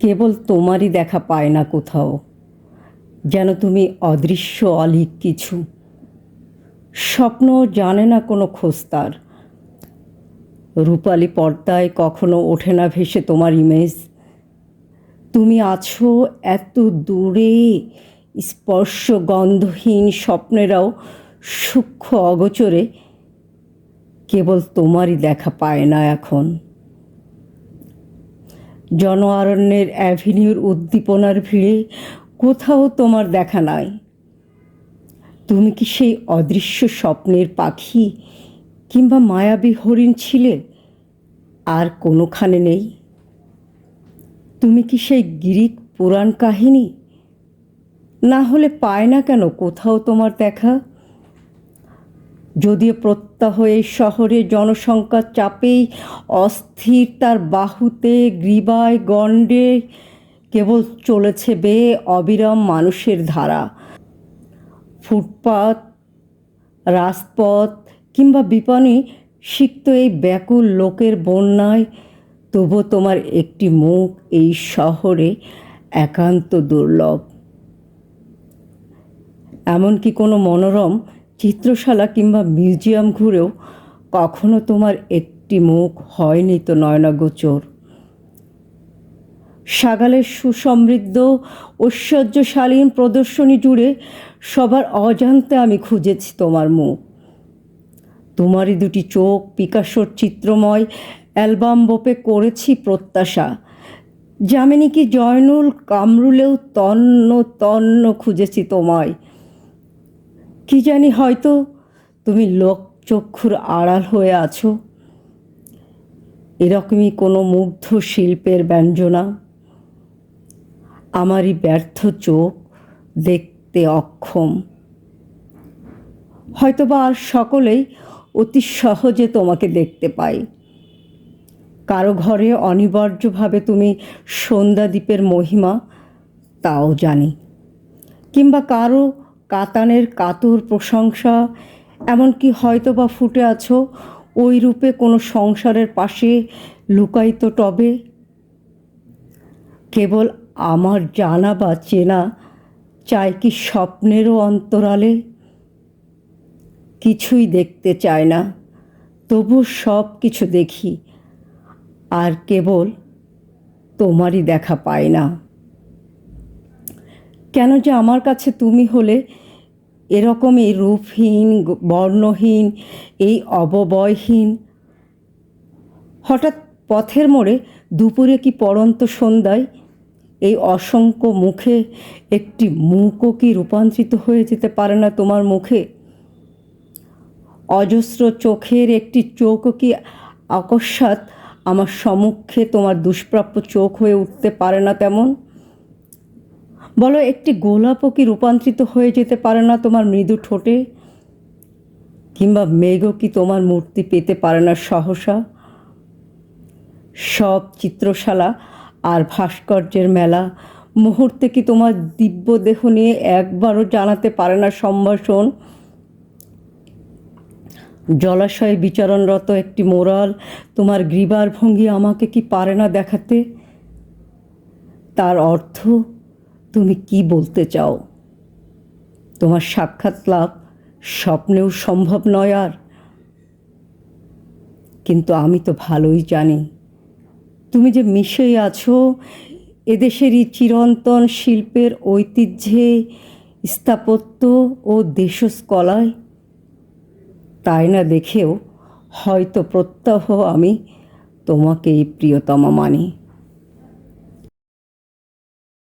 কেবল তোমারই দেখা পায় না কোথাও। যেন তুমি অদৃশ্য অলিক কিছু। স্বপ্ন জানে না কোনো খোস্তার রূপালি পর্দায় কখনো ওঠে না ভেসে তোমার ইমেজ তুমি আছো এত দূরে, স্পর্শ গন্ধহীন স্বপ্নেরাও সূক্ষ্ম অগোচরে। কেবল তোমারই দেখা পায় না এখন। জন অরণ্যের অ্যাভিনিউর উদ্দীপনার ভিড়ে কোথাও তোমার দেখা নাই। তুমি কি সেই অদৃশ্য স্বপ্নের পাখি কিংবা মায়াবী হরিণ ছিলে? আর কোনোখানে নেই। তুমি কি সেই গিরিক পুরাণ কাহিনী? না হলে পায় না কেন কোথাও তোমার দেখা? যদিও প্রত্যাহ এই শহরে জনসংখ্যার চাপেই অস্থির, তার বাহুতে গ্রীবায় গণ্ডে কেবল চলেছে বেয়ে অবিরাম মানুষের ধারা। ফুটপাত, রাজপথ কিংবা বিপণে সিক্ত এই ব্যাকুল লোকের বন্যায় তবু তোমার একটি মুখ এই শহরে একান্ত দুর্লভ। এমনকি কোনো মনোরম চিত্রশালা কিংবা মিউজিয়াম ঘুরেও কখনো তোমার একটি মুখ হয়নি তো নয়নাগোচর সাগালের সুসমৃদ্ধ, ঐশ্বর্যশালীন প্রদর্শনী জুড়ে সবার অজান্তে আমি খুঁজেছি তোমার মুখ। তোমারই দুটি চোখ, পিকাসোর চিত্রময় অ্যালবাম বোপে করেছি প্রত্যাশা। যামিনী কি জয়নুল কামরুলেও তন্ন তন্ন খুঁজেছি তোমায়। কি জানি হয়তো তুমি লোক চক্ষুর আড়াল হয়ে আছো। এরকমই কোনো মুগ্ধ শিল্পের ব্যঞ্জনা। আমারই ব্যর্থ চোখ দেখতে অক্ষম। হয়তোবা আর সকলেই অতি সহজে তোমাকে দেখতে পাই। কারও ঘরে অনিবার্যভাবে তুমি সন্ধ্যাদ্বীপের মহিমা, তাও জানি। কিংবা কারও কাতানের কাতর প্রশংসা, এমনকি হয়তো বা ফুটে আছো ওই রূপে কোনো সংসারের পাশে লুকায়িত টবে। কেবল আমার জানা বা চেনা চায় কি স্বপ্নেরও অন্তরালে? কিছুই দেখতে চায় না, তবু সব কিছু দেখি, আর কেবল তোমারই দেখা পায় না। কেন যে আমার কাছে তুমি হলে এরকমই রূপহীন, বর্ণহীন, এই অববয়হীন। হঠাৎ পথের মোড়ে দুপুরে কি পড়ন্ত সন্ধ্যায় এই অসংখ্য মুখে একটি মুখও কি রূপান্তরিত হয়ে যেতে পারে না তোমার মুখে? অজস্র চোখের একটি চোখও কি অকস্মাৎ আমার সম্মুখে তোমার দুষ্প্রাপ্য চোখ হয়ে উঠতে পারে না তেমন? বলো, একটি গোলাপও কি রূপান্তরিত হয়ে যেতে পারে না তোমার মৃদু ঠোঁটে? কিংবা মেঘও কি তোমার মূর্তি পেতে পারে না সহসা? সব চিত্রশালা আর ভাস্কর্যের মেলা, মুহূর্তে কি তোমার দিব্য দেহ নিয়ে একবারও জানাতে পারে না সম্ভাষণ? জলাশয়ে বিচরণরত একটি মোরাল, তোমার গ্রীবার ভঙ্গি আমাকে কি পারে না দেখাতে? তার অর্থ তুমি কি বলতে চাও? তোমার সাক্ষাৎ লাভ স্বপ্নেও সম্ভব নয় আর। কিন্তু আমি তো ভালোই জানি। তুমি যে মিশেই আছো, এদেশেরই চিরন্তন শিল্পের ঐতিহ্যে স্থাপত্য ও দেশস্কলায়। তাই না দেখেও হয়তো প্রত্যহ আমি তোমাকেই প্রিয়তমা মানি।